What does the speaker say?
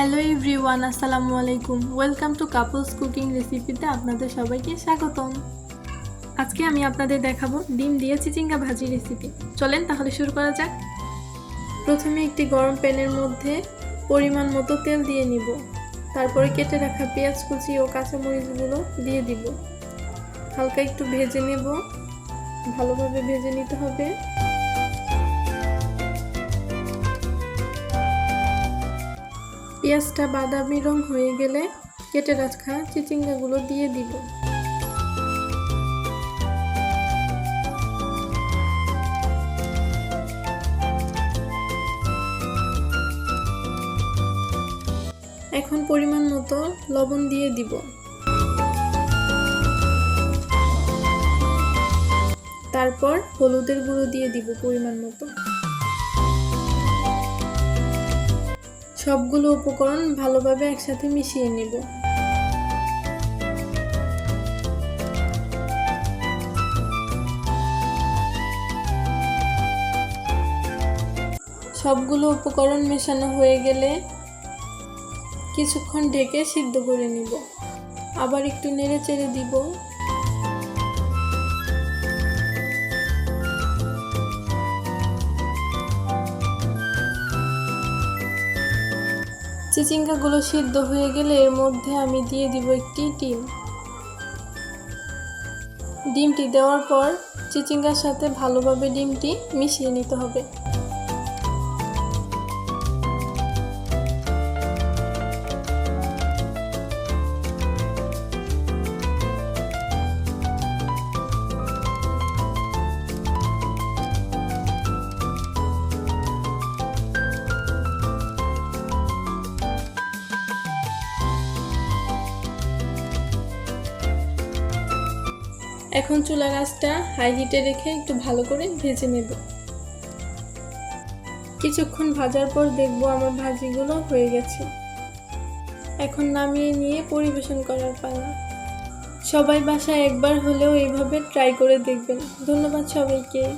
Hello everyone আসসালামু আলাইকুম welcome to couples cooking রেসিপিতে আপনাদের সবাইকে স্বাগতম। আজকে আমি আপনাদের দেখাবো ডিম দিয়ে চিচিঙ্গা ভাজি রেসিপি চলেন তাহলে শুরু করা যাক। প্রথমে একটি গরম প্যানের মধ্যে পরিমাণ মতো তেল দিয়ে নিব। তারপরে কেটে রাখা পেঁয়াজ কুচি ও কাঁচামরিচগুলো দিয়ে দিব। হালকা একটু ভেজে নেব। ভালোভাবে ভেজে নিতে হবে। পেঁয়াজটা বাদামি রং হয়ে গেলে কেটে রাখা চিচিঙ্গাগুলো দিয়ে দিব। এখন পরিমাণ মতো লবণ দিয়ে দিব। তারপর হলুদের গুঁড়ো দিয়ে দিব পরিমাণ মতো। সবগুলো উপকরণ ভালোভাবে একসাথে মিশিয়ে নেব। সবগুলো উপকরণ মেশানো হয়ে গেলে কিছুক্ষণ ঢেকে সিদ্ধ করে নিব। আবার একটু নেড়ে চেড়ে দিব। চিচিঙ্গাগুলো সিদ্ধ হয়ে গেলে এর মধ্যে আমি দিয়ে দিব একটি ডিম। ডিমটি দেওয়ার পর চিচিঙ্গার সাথে ভালোভাবে ডিমটি মিশিয়ে নিতে হবে। এখন চুলা গাছটা হাই হিটে রেখে একটু ভালো করে ভেজে নেব। কিছুক্ষণ ভাজার পর দেখব আমার ভাজিগুলো হয়ে গেছে। এখন নামিয়ে নিয়ে পরিবেশন করার পালা। সবাই বাসায় একবার হলেও এইভাবে ট্রাই করে দেখবেন। ধন্যবাদ সবাইকে।